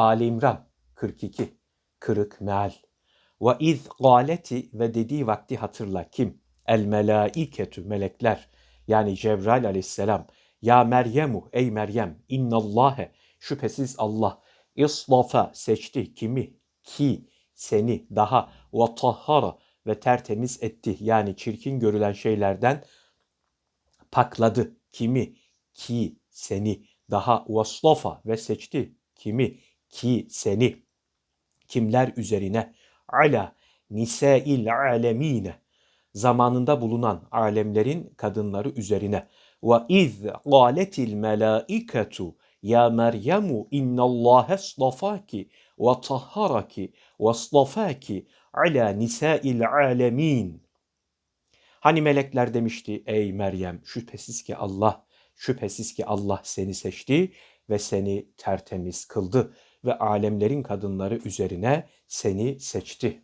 Ali İmran 42 kırık meal. Ve iz galeti ve dediği vakti hatırla kim? El melaiketü melekler yani Cebrail aleyhisselam. Ya Meryemu ey Meryem innallâhe şüphesiz Allah islafa seçti kimi ki seni daha ve tahhara ve tertemiz etti. Yani çirkin görülen şeylerden pakladı. Kimi ki seni daha vaslafa ve seçti. Kimi ki seni. Kimler üzerine? Ala nisail alemine. Zamanında bulunan alemlerin kadınları üzerine. Ve iz galetil melaiketu ya Meryemu innallâhe stafaki ve tahharaki ve stafaki ala nisail alemin. Hani melekler demişti ey Meryem şüphesiz ki Allah şüphesiz ki Allah seni seçti ve seni tertemiz kıldı ve alemlerin kadınları üzerine seni seçti.